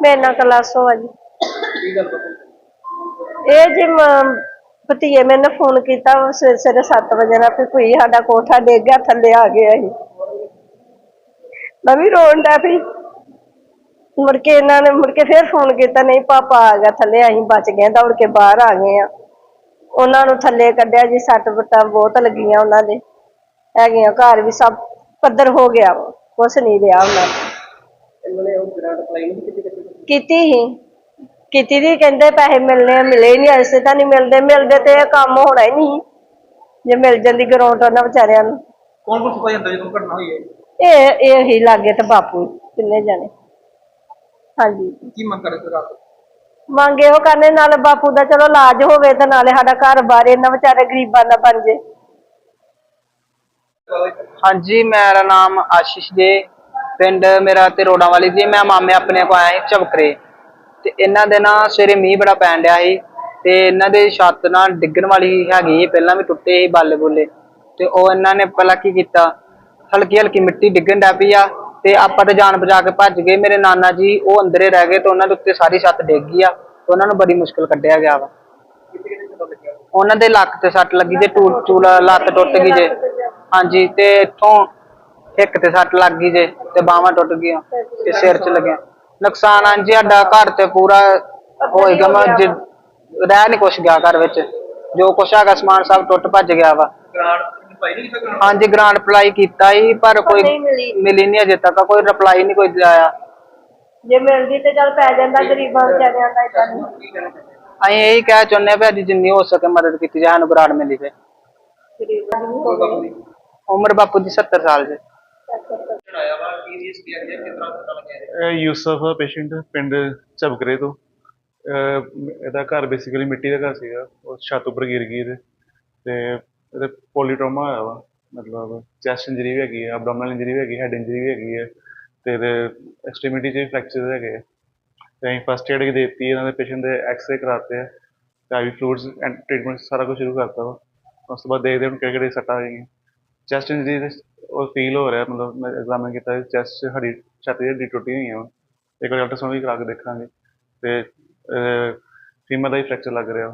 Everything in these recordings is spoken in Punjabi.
ਮੇਰੇ ਨਾਲ ਕਲਾਸੋ ਆ ਜੀ। ਕੀ ਗੱਲ ਇਹ ਜੀ ਭਤੀਏ ਮੈਨੂੰ ਫੋਨ ਕੀਤਾ ਸਵੇਰੇ ਸਵੇਰੇ 7 ਵਜੇ ਨਾਲ ਵੀ ਕੋਈ ਸਾਡਾ ਕੋਠਾ ਡਿੱਗ ਗਿਆ ਥੱਲੇ ਆ ਗਿਆ ਸੀ ਮੈਂ ਵੀ ਰੋਣ ਡੈ ਪਈ। ਮੁੜ ਕੇ ਇਹਨਾਂ ਨੇ ਮੁੜ ਕੇ ਫੇਰ ਫੋਨ ਕੀਤਾ ਨਹੀਂ ਪਾਪਾ ਆ ਗਿਆ ਥੱਲੇ ਅਸੀਂ ਬਚ ਗਏ ਦੌੜ ਕੇ ਬਾਹਰ ਆ ਗਏ ਆ ਉਹਨਾਂ ਨੂੰ ਥੱਲੇ ਕੱਢਿਆ ਜੀ ਸੱਟ ਫੁੱਟਾਂ ਬਹੁਤ ਲੱਗੀਆਂ ਉਹਨਾਂ ਦੇ। ਹੈਗੀਆਂ ਘਰ ਵੀ ਸਭ ਪੱਧਰ ਹੋ ਗਿਆ ਵਾ, ਕੁਛ ਨਹੀਂ ਰਿਹਾ ਉਹਨਾਂ ਦਾ। ਕੀਤੀ ਹੀ ਕੀਤੀ ਦੀ ਕਹਿੰਦੇ ਪੈਸੇ ਮਿਲਨੇ ਆ ਮਿਲੇ ਨਹੀਂ ਐਸੇ ਤਾਂ ਨਹੀਂ ਮਿਲਦੇ ਮਿਲਦੇ ਤੇ ਇਹ ਕੰਮ ਹੋਣਾ ਹੀ ਨਹੀਂ। ਜੇ ਮਿਲ ਜਾਂਦੀ ਗਰਾਊਂਡ ਉਹਨਾਂ ਵਿਚਾਰਿਆਂ ਨੂੰ। ਕੌਣ ਕੌਣ ਸੁਪਾ ਜਾਂਦਾ ਜਦੋਂ ਘਟਨਾ ਹੋਈ ਹੈ? ਇਹ ਇਹ ਹੀ ਲਾਗੇ ਤੇ ਬਾਪੂ ਕਿੰਨੇ ਜਾਣੇ। ਹਾਂਜੀ। ਕੀ ਮੰਗ ਕਰਦੇ ਸਰਕਾਰ ਤੋਂ ਮੰਗੇ ਉਹ ਕਰਨੇ ਨਾਲ ਬਾਪੂ ਦਾ ਚਲੋ ਇਲਾਜ ਹੋਵੇ ਤੇ ਨਾਲੇ ਸਾਡਾ ਘਰ ਬਾਰ ਇਹਨਾਂ ਵਿਚਾਰੇ ਗਰੀਬਾਂ ਦਾ ਬਣ ਜੇ। ਹਾਂਜੀ ਮੇਰਾ ਨਾਮ ਆਸ਼ੀਸ਼ ਜੀ। ਪਿੰਡ ਮੇਰਾ ਤੇ ਰੋੜਾਂ ਵਾਲੀ ਸੀ ਮੈਂ ਮਾਮੇ ਆਪਣੇ ਕੋ ਆਇਆ ਸੀ ਝਬਕਰੇ ਤੇ ਇਹਨਾਂ ਦੇ ਨਾ ਸਵੇਰੇ ਮੀਂਹ ਬੜਾ ਪੈਣ ਡਿਆ ਸੀ ਤੇ ਇਹਨਾਂ ਦੇ ਛੱਤ ਨਾ ਡਿੱਗਣ ਵਾਲੀ ਹੈਗੀ ਸੀ, ਪਹਿਲਾਂ ਵੀ ਟੁੱਟੇ ਸੀ ਬਾਲੇ ਬੁੱਲੇ। ਤੇ ਉਹ ਇਹਨਾਂ ਨੇ ਪਹਿਲਾਂ ਕੀ ਕੀਤਾ? ਹਲਕੀ ਹਲਕੀ ਮਿੱਟੀ ਡਿੱਗਣ ਡੈ ਪਈ ਆ ਤੇ ਆਪਾਂ ਤੇ ਜਾਨ ਬਚਾ ਕੇ ਭੱਜ ਗਏ। ਮੇਰੇ ਨਾਨਾ ਜੀ ਉਹ ਅੰਦਰੇ ਰਹਿ ਗਏ ਤੇ ਉਹਨਾਂ ਦੇ ਉੱਤੇ ਸਾਰੀ ਛੱਤ ਡਿੱਗ ਗਈ ਆ। ਤੇ ਉਹਨਾਂ ਨੂੰ ਬੜੀ ਮੁਸ਼ਕਲ ਕੱਢਿਆ ਗਿਆ ਵਾ। ਉਹਨਾਂ ਦੇ ਲੱਕ ਤੇ ਸੱਟ ਲੱਗੀ ਤੇ ਟੂਲ ਟੂਲ ਲੱਤ ਟੁੱਟ ਗਈ ਜੇ। ਹਾਂਜੀ ਤੇ ਇੱਥੋਂ ਹਿੱਕ ਤੇ ਸੱਟ ਲੱਗ ਗਈ ਜੇ ਤੇ ਬਾਹਾਂ ਟੁੱਟ ਗਈਆਂ ਤੇ ਸਿਰ 'ਚ ਲੱਗਿਆ। ਨੁਕਸਾਨ ਹਾਂਜੀ ਸਾਡਾ ਘਰ ਤੇ ਪੂਰਾ ਹੋਏਗਾ ਮੈਂ ਜੇ ਰਹਿ ਨਹੀਂ ਕੁਛ ਗਿਆ ਘਰ ਵਿੱਚ। ਜੋ ਕੁਛ ਹੈਗਾ ਸਮਾਨ ਸਭ ਟੁੱਟ ਭੱਜ ਗਿਆ ਵਾ। ਹਾਂਜੀ ਗ੍ਰਾਂਟ ਅਪਲਾਈ ਕੀਤਾ ਹੀ ਪਰ ਕੋਈ ਮਿਲੀ। ਨਹੀਂ ਅਜੇ ਤੱਕ ਕੋਈ ਰਿਪਲਾਈ ਨਹੀਂ ਕੋਈ ਆਇਆ। ਜੇ ਮਿਲਦੀ ਤੇ ਚੱਲ ਪੈ ਜਾਂਦਾ ਗਰੀਬਾਂ ਵਿਚਾਰਿਆਂ ਦਾ ਇਦਾਂ ਅਸੀਂ ਇਹੀ ਕਹਿ ਚਾਹੁੰਦੇ ਆ ਵੀ ਜਿੰਨੀ ਹੋ ਸਕੇ ਮਦਦ ਕੀਤੀ ਜਾਏ ਸਾਨੂੰ ਗ੍ਰਾਂਟ ਮਿਲੀ ਤੇ। ਦੀ ਦੀ ਉਮਰ ਬਾਪੂ ਦੀ 70 ਸਾਲ ਜੇ। ਚੜਾਇਆ ਵਾ ਕੀ ਰੀਸ ਕੀ ਹੈ ਕਿਸ ਪਤਾ ਲੱਗਿਆ ਇਹ ਯੂਸਫ ਪੇਸ਼ੈਂਟ ਪਿੰਡ ਝਬਕਰੇ ਤੋਂ। ਇਹਦਾ ਘਰ ਬੇਸਿਕਲੀ ਮਿੱਟੀ ਦਾ ਘਰ ਸੀਗਾ, ਉਹ ਛੱਤ ਉੱਪਰ ਗਿਰ ਗਈ ਇਹਦੇ। ਤੇ ਇਹਦੇ ਪੋਲੀਟ੍ਰੋਮਾ ਹੋਇਆ ਵਾ, ਮਤਲਬ ਚੈਸਟ ਇੰਜਰੀ ਵੀ ਹੈਗੀ ਆ ਅਬਡੋਮਨਲ ਇੰਜਰੀ ਵੀ ਹੈਗੀ ਹੈਡ ਇੰਜਰੀ ਵੀ ਹੈਗੀ ਹੈ ਤੇ ਇਹਦੇ ਐਕਸਟ੍ਰੀਮਿਟੀ 'ਚ ਵੀ ਫ੍ਰੈਕਚਰ ਹੈਗੇ ਆ। ਤੇ ਅਸੀਂ ਫਸਟ ਏਡ ਦੇਤੀ, ਇਹਨਾਂ ਦੇ ਪੇਸ਼ੈਂਟ ਦੇ ਐਕਸਰੇ ਕਰਾਤੇ ਆ, ਤੇ ਆਈਵੀ ਫਲੂਇਡਸ ਐਂਡ ਟ੍ਰੀਟਮੈਂਟ ਸਾਰਾ ਕੁਝ ਸ਼ੁਰੂ ਕਰਤਾ ਵਾ। ਉਸ ਤੋਂ ਬਾਅਦ ਦੇਖਦੇ ਹਾਂ ਹੁਣ ਕਿਹੜੇ ਕਿਹੜੇ ਸੱਟਾਂ ਆਏਗੀਆਂ ਚੈਸਟ ਇੰਜਰੀ ਉਹ ਫੀਲ ਹੋ ਰਿਹਾ ਮਤਲਬ ਮੈਂ ਐਗਜ਼ਾਮਿਨ ਕੀਤਾ ਚੈਸਟ ਹੱਡੀ ਛਾਤੀ ਦੀ ਹੱਡੀ ਟੁੱਟੀ ਹੋਈ ਆ ਇੱਕ ਵਾਰ ਅਲਟਰਾਸਾਊਂਡ ਵੀ ਕਰਾ ਕੇ ਦੇਖਾਂਗੇ। ਤੇ ਫੀਮਰ ਦਾ ਹੀ ਫ੍ਰੈਕਚਰ ਲੱਗ ਰਿਹਾ।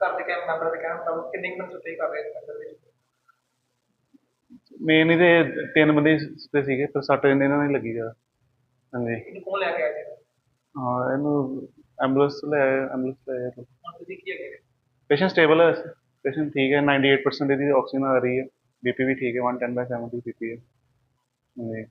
ਘਰ ਦੇ ਕਹਿਣ ਮੈਂਬਰ ਦੇ ਕਹਿਣ ਮੁਤਾਬਕ ਕਿੰਨੇ ਕੁ ਬੰਦੇ ਕਰ ਰਹੇ ਵਿੱਚ? ਮੇਨ ਇਹਦੇ ਤਿੰਨ ਬੰਦੇ ਤੇ ਸੀਗੇ ਪਰ ਸੱਟ ਇਹਨਾਂ ਨੇ ਲੱਗੀ ਜਾ ਹਾਂਜੀ। ਇਹਨੂੰ ਕੌਣ ਲੈ ਕੇ ਆਇਆ ਜੀ ਹਾਂ ਇਹਨੂੰ ਐਂਬੂਲੈਂਸ ਲੈ ਐਂਬੂਲੈਂਸ ਲੈ ਹੁਣ ਤੁਸੀਂ ਕੀ ਹੈਗੇ ਪੇਸ਼ੈਂਟ ਸਟੇਬਲ ਹੈ ਪੇਸ਼ੈਂਟ ਠੀਕ ਹੈ 98% ਇਹਦੀ ਆਕਸੀਜਨ ਆ ਰਹੀ ਹੈ। ਬੀਪੀ ਵੀ ਠੀਕ ਹੈ 110 ਬਾਈ 70 ਬੀਪੀ ਹੈ ਹਾਂਜੀ।